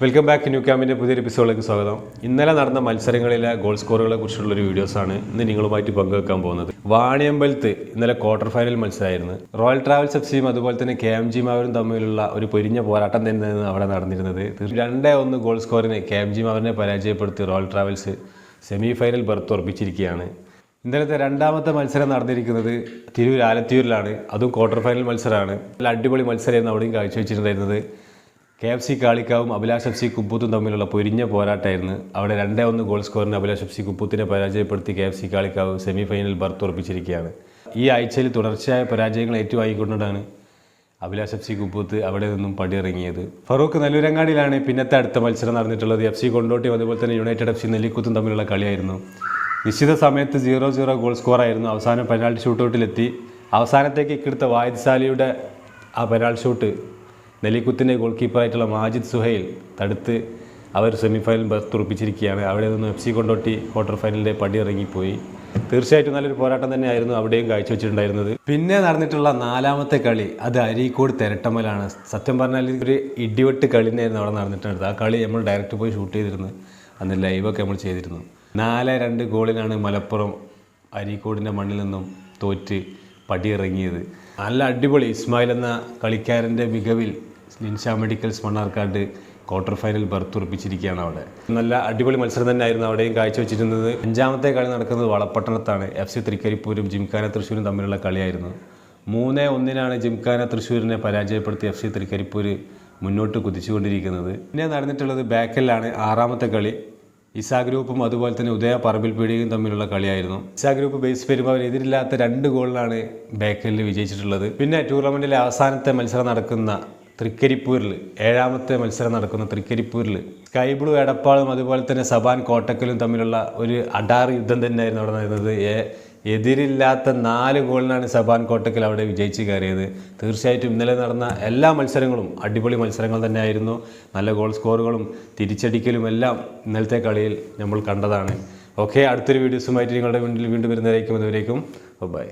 Welcome back new ക്യാമ്പിന്റെ പുതിയൊരു എപ്പിസോഡിലേക്ക് സ്വാഗതം. ഇന്നലെ നടന്ന മത്സരങ്ങളിലെ ഗോൾ സ്കോറുകളെ കുറിച്ചുള്ളൊരു വീഡിയോസാണ് ഇന്ന് നിങ്ങളുമായിട്ട് പങ്കുവെക്കാൻ പോകുന്നത്. വാണിയമ്പലത്ത് ഇന്നലെ ക്വാർട്ടർ ഫൈനൽ മത്സരമായിരുന്നു. റോയൽ ട്രാവൽസ് എഫ് സിയും അതുപോലെ തന്നെ കെ എം ജി മാവരും തമ്മിലുള്ള ഒരു പൊരിഞ്ഞ പോരാട്ടം തന്നെയാണ് അവിടെ നടന്നിരുന്നത്. രണ്ടേ ഒന്ന് ഗോൾ സ്കോറിന് കെ എം ജി മാവറിനെ പരാജയപ്പെടുത്തി Royal Travels semi final berth ഉറപ്പിച്ചിരിക്കുകയാണ് ഇന്നലത്തെ രണ്ടാമത്തെ മത്സരം നടന്നിരിക്കുന്നത് തിരൂർ ആലത്തിയൂരിലാണ് അതും ക്വാർട്ടർ ഫൈനൽ മത്സരമാണ്. നല്ല അടിപൊളി മത്സരമായിരുന്നു അവിടെയും കാഴ്ചവെച്ചിട്ടുണ്ടായിരുന്നത് കെ എഫ് സി കാളിക്കാവും അഭിലാഷ് എഫ് സി കുപ്പൂത്തും തമ്മിലുള്ള പൊരിഞ്ഞ പോരാട്ടമായിരുന്നു. അവിടെ രണ്ടേ ഒന്ന് ഗോൾ സ്കോറിന് അഭിലാഷ് എഫ് സി കുപ്പൂത്തിനെ പരാജയപ്പെടുത്തി K F C Kalikavu semi final berth ഉറപ്പിച്ചിരിക്കുകയാണ് ഈ ആഴ്ചയിൽ തുടർച്ചയായ പരാജയങ്ങൾ ഏറ്റുവാങ്ങിക്കൊണ്ടാണ് അഭിലാഷ് എഫ് സി കുപ്പൂത്ത് അവിടെ നിന്നും പടിയിറങ്ങിയത്. ഫറൂഖ് നെല്ലൂരങ്ങാടിയിലാണ് പിന്നത്തെ അടുത്ത മത്സരം നടന്നിട്ടുള്ളത്. എഫ് സി കൊണ്ടോട്ടിയും അതുപോലെ തന്നെ യുണൈറ്റഡ് എഫ് സി നെല്ലിക്കുത്തും തമ്മിലുള്ള കളിയായിരുന്നു. നിശ്ചിത സമയത്ത് സീറോ സീറോ ഗോൾ സ്കോറായിരുന്നു. അവസാനം പെനാൾട്ടി ഷൂട്ടൗട്ടിലെത്തി. അവസാനത്തേക്ക് ഇക്കെടുത്ത വായദ്സാലിയുടെ ആ പെനാൾട്ടി ഷൂട്ട് നെല്ലിക്കുത്തിന്റെ ഗോൾ കീപ്പറായിട്ടുള്ള മാജിദ് സുഹൈൽ തടുത്ത് അവർ സെമിഫൈനൽ ബർത്ത് തുറപ്പിച്ചിരിക്കുകയാണ് അവിടെ നിന്ന് എഫ് സി കൊണ്ടോട്ടി ക്വാർട്ടർ ഫൈനലിന്റെ പടി ഇറങ്ങിപ്പോയി. തീർച്ചയായിട്ടും നല്ലൊരു പോരാട്ടം തന്നെയായിരുന്നു അവിടെയും കാഴ്ചവെച്ചിട്ടുണ്ടായിരുന്നത്. പിന്നെ നടന്നിട്ടുള്ള നാലാമത്തെ കളി അത് അരീക്കോട് തിരട്ടമ്മലാണ്. സത്യം പറഞ്ഞാൽ ഒരു ഇടിവെട്ട് കളി തന്നെയായിരുന്നു അവിടെ നടന്നിട്ടുണ്ടായിരുന്നത് ആ കളി നമ്മൾ ഡയറക്റ്റ് പോയി ഷൂട്ട് ചെയ്തിരുന്നു. അന്ന് ലൈവൊക്കെ നമ്മൾ ചെയ്തിരുന്നു. നാല് രണ്ട് ഗോളിനാണ് മലപ്പുറം അരീക്കോടിന്റെ മണ്ണിൽ നിന്നും തോറ്റ് പടിയിറങ്ങിയത് നല്ല അടിപൊളി ഇസ്മായിൽ എന്ന കളിക്കാരന്റെ മികവിൽ Ninsha medicals Mannarkkad quarter final berth ഉറപ്പിച്ചിരിക്കുകയാണ് അവിടെ. നല്ല അടിപൊളി മത്സരം തന്നെയായിരുന്നു അവിടെയും കാഴ്ചവെച്ചിരുന്നത്. അഞ്ചാമത്തെ കളി നടക്കുന്നത് വളപ്പട്ടണത്താണ് എഫ് സി തൃക്കരിപ്പൂരും ജിംഖാന തൃശ്ശൂരും തമ്മിലുള്ള കളിയായിരുന്നു. മൂന്ന് ഒന്നിനാണ് ജിംഖാന തൃശ്ശൂരിനെ പരാജയപ്പെടുത്തി എഫ് സി തൃക്കരിപ്പൂർ മുന്നോട്ട് കുതിച്ചുകൊണ്ടിരിക്കുന്നത്. പിന്നെ നടന്നിട്ടുള്ളത് ബാക്കലിലാണ് ആറാമത്തെ കളി. ഇസാ ഗ്രൂപ്പും അതുപോലെ തന്നെ ഉദയ പറമ്പിൽ പീടികയും തമ്മിലുള്ള കളിയായിരുന്നു. ഇസാ ഗ്രൂപ്പ് ബേസ് പെരുമാവർ എതിരില്ലാത്ത രണ്ട് ഗോളിലാണ് ബേക്കലിൽ വിജയിച്ചിട്ടുള്ളത്. പിന്നെ ടൂർണമെന്റിലെ അവസാനത്തെ മത്സരം നടക്കുന്ന തൃക്കരിപ്പൂരിൽ ഏഴാമത്തെ മത്സരം നടക്കുന്ന തൃക്കരിപ്പൂരിൽ. സ്കൈ ബ്ലൂ എടപ്പാളും അതുപോലെ തന്നെ സബാൻ കോട്ടക്കലും തമ്മിലുള്ള ഒരു അഡാർ യുദ്ധം തന്നെയായിരുന്നു അവിടെ നടന്നത്. എതിരില്ലാത്ത നാല് ഗോളിനാണ് സബാൻ കോട്ടക്കൽ അവിടെ വിജയിച്ച് കയറിയത്. തീർച്ചയായിട്ടും ഇന്നലെ നടന്ന എല്ലാ മത്സരങ്ങളും അടിപൊളി മത്സരങ്ങൾ തന്നെയായിരുന്നു. നല്ല ഗോൾ സ്കോറുകളും തിരിച്ചടിക്കലും എല്ലാം ഇന്നലത്തെ കളിയിൽ നമ്മൾ കണ്ടതാണ്. ഓക്കെ അടുത്തൊരു വീഡിയോസുമായിട്ട് നിങ്ങളുടെ മുന്നിൽ വീണ്ടും വരുന്നതായിരിക്കും അതുവരേക്കും ബൈ